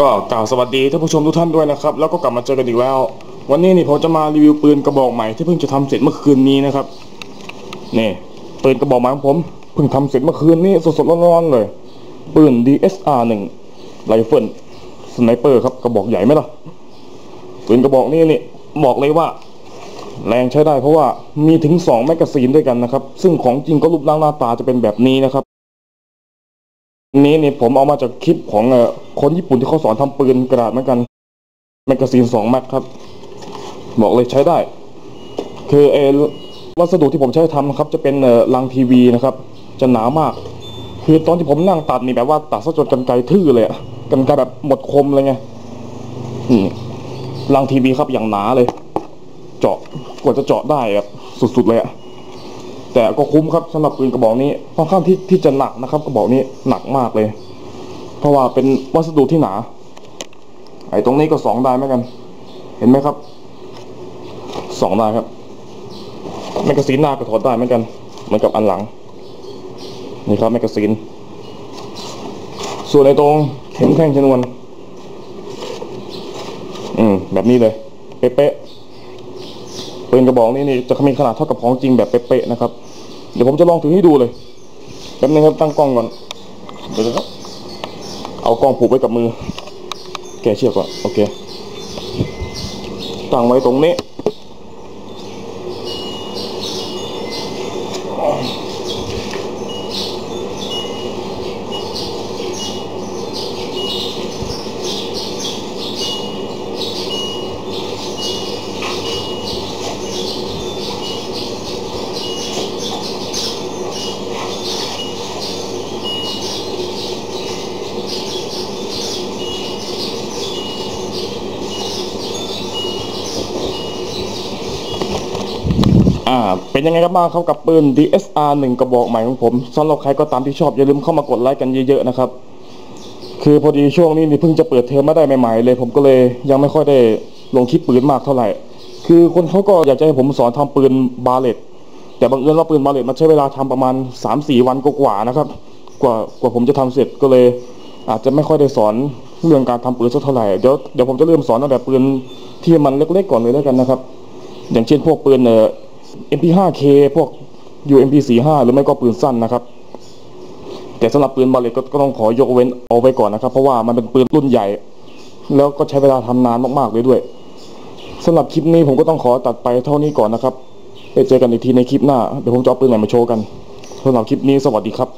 ก็กล่าวสวัสดีท่านผู้ชมทุกท่านด้วยนะครับ แล้วก็กลับมาเจอกันอีกแล้ว วันนี้นี่ผมจะมารีวิวปืนกระบอกใหม่ที่เพิ่งจะทำเสร็จเมื่อคืนนี้นะครับนี่ปืนกระบอกใหม่ของผมเพิ่งทำเสร็จเมื่อคืนนี้สดๆร้อนๆเลย ปืน DSR 1ไรเฟิลสไนเปอร์ครับกระบอกใหญ่ไหมล่ะปืนกระบอกนี้นี่บอกเลยว่า แรงใช้ได้เพราะว่ามีถึง2แมกกาซีนด้วยกันนะครับ ซึ่งของจริงก็รูปร่างหน้าตาจะเป็นแบบนี้นะครับ นี้เนี่ยผมเอามาจากคลิปของเอ่อคนญี่ปุ่นที่เขาสอนทำปืนกระดาษเหมือนกันแมกกาซีน2แม็กครับ บอกเลยใช้ได้ คือเอวัสดุที่ผมใช้ทำครับ จะเป็นเอ่อลังทีวีนะครับ จะหนามาก คือตอนที่ผมนั่งตัดนี่แบบว่าตัดซะจนกันไกลทื่อเลยกันไกลแบบหมดคมเลยไงนี่ลังทีวีครับอย่างหนาเลย เจาะกว่าจะเจาะได้แบบสุดๆเลยอะ แต่ก็คุ้มครับสำหรับปืนกระบอกนี้ค่อนข้างที่ที่จะหนักนะครับ กระบอกนี้หนักมากเลย เพราะว่าเป็นวัสดุที่หนา ไอ้ตรงนี้ก็สองได้เหมือนกัน เห็นไหมครับสองได้ครับแมกกาซีนหน้าก็ถอดได้เหมือนกันเหมือนกับอันหลังนี่ครับแมกกาซีน ส่วนในตรงเข็มแท่งชนวน อืมแบบนี้เลย เป๊ะ ปืนกระบอกนี้นี่จะมีขนาดเท่ากับของจริงแบบเป๊ะๆนะครับ เดี๋ยวผมจะลองถือให้ดูเลยแป๊บนึงครับตั้งกล้องก่อนเดี๋ยวนะครับเอากล้องผูกไว้กับมือ แกเชือกก่อนโอเคตั้งไว้ตรงนี้ อ่า เป็นยังไงกันบ้างครับกับปืน DSR 1กระบอกใหม่ของผมสำหรับใครก็ตามที่ชอบอย่าลืมเข้ามากดไลค์กันเยอะๆนะครับ คือพอดีช่วงนี้นี่เพิ่งจะเปิดเทอมมาได้ใหม่ๆเลย ผมก็เลยยังไม่ค่อยได้ลงคลิปปืนมากเท่าไหร่ คือคนเขาก็อยากจะให้ผมสอนทำปืนบาเลตแต่บังเอิญว่าปืนบาเลตมันใช้เวลาทำประมาณ 3-4 วันกว่าๆนะครับ กว่ากว่าผมจะทำเสร็จก็เลย อาจจะไม่ค่อยได้สอนเรื่องการทำปืนสักเท่าไหร่เดี๋ยวเดี๋ยวผมจะเริ่มสอนตั้งแต่ปืนที่มันเล็กๆก่อนเลยแล้วกันนะครับ อย่างเช่นพวกปืนเอ่อ MP5K พวก UMP45 หรือไม่ก็ปืนสั้นนะครับ แต่สำหรับปืนบาเลตก็ก็ต้องขอยกเว้นเอาไว้ก่อนนะครับ เพราะว่ามันเป็นปืนรุ่นใหญ่ แล้วก็ใช้เวลาทำนานมากๆเลยด้วยสำหรับคลิปนี้ผมก็ต้องขอตัดไปเท่านี้ก่อนนะครับไปเจอกันอีกทีในคลิปหน้า เดี๋ยวผมจะเอาปืนใหม่มาโชว์กันสำหรับคลิปนี้สวัสดีครับ